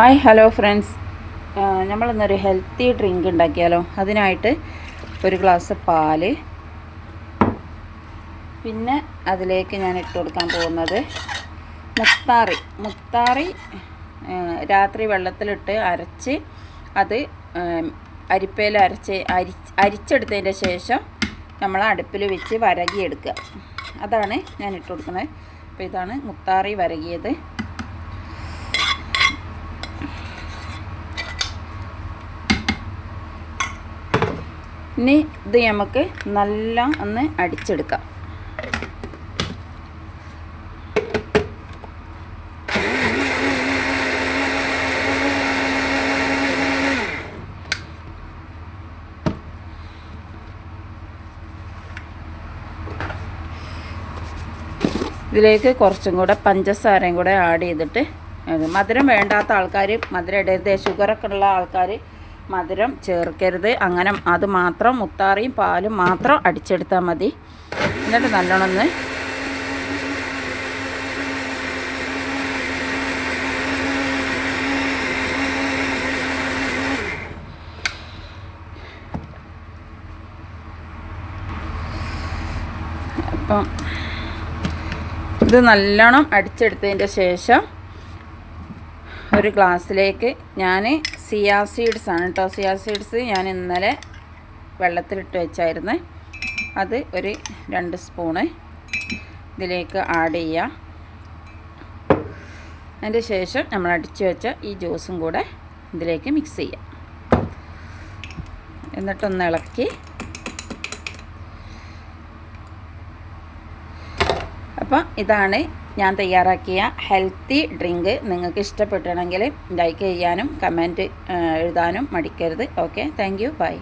Hi hello friends. നമ്മളിന്നൊരു healthy drink ഉണ്ടാക്കിയാലോ? അതിനായിട്ട് ഒരു ഗ്ലാസ് പാൽ. പിന്നെ അതിലേക്ക് ഞാൻ ഇട്ട് കൊടുക്കാൻ പോകുന്നത് മുത്താറി. മുത്താറി രാത്രി വെള്ളത്തിലിട്ട് അരച്ച് അത് അരിപ്പയിൽ അരച്ച് അരി അരിച്ചെടുത്തതിന്റെ ശേഷം നമ്മൾ അടുപ്പിൽ വെച്ച് വരകിയെടുക്കുക. അതാണ് ഞാൻ ഇട്ട് കൊടുക്കുന്നത്. അപ്പോൾ ഇതാണ് മുത്താറി വരകിയത്. ഇനി ഇത് നമുക്ക് നല്ല ഒന്ന് അടിച്ചെടുക്കാം. ഇതിലേക്ക് കുറച്ചും കൂടെ പഞ്ചസാരയും കൂടെ ആഡ് ചെയ്തിട്ട് മധുരം വേണ്ടാത്ത ആൾക്കാർ മധുരം ഇടരുത് ഷുഗറൊക്കെ ഉള്ള ആൾക്കാർ മധുരം ചേർക്കരുത്. അങ്ങനെ അത് മാത്രം മുത്താറിയും പാലും മാത്രം അടിച്ചെടുത്താൽ മതി. എന്നിട്ട് നല്ലോണം ഒന്ന് അപ്പം ഇത് നല്ലോണം അടിച്ചെടുത്തതിന്റെ ശേഷം ഒരു ഗ്ലാസ്സിലേക്ക് ഞാൻ സിയാ സീഡ്സ് ആണ് കേട്ടോ സിയാ സീഡ്സ് ഞാൻ ഇന്നലെ വെള്ളത്തിലിട്ട് വെച്ചായിരുന്നു. അത് ഒരു രണ്ട് സ്പൂണ് ഇതിലേക്ക് ആഡ് ചെയ്യുക അതിന്റെ ശേഷം നമ്മൾ അടിച്ചു വെച്ച ഈ ജ്യൂസും കൂടെ ഇതിലേക്ക് മിക്സ് ചെയ്യാം. എന്നിട്ടൊന്ന് ഇളക്കി. അപ്പം ഇതാണ് ഞാൻ തയ്യാറാക്കിയ ഹെൽത്തി ഡ്രിങ്ക് നിങ്ങൾക്ക് ഇഷ്ടപ്പെട്ടണമെങ്കിൽ ലൈക്ക് ചെയ്യാനും കമന്റ് എഴുതാനും മടിക്കരുത്. Okay thank you bye.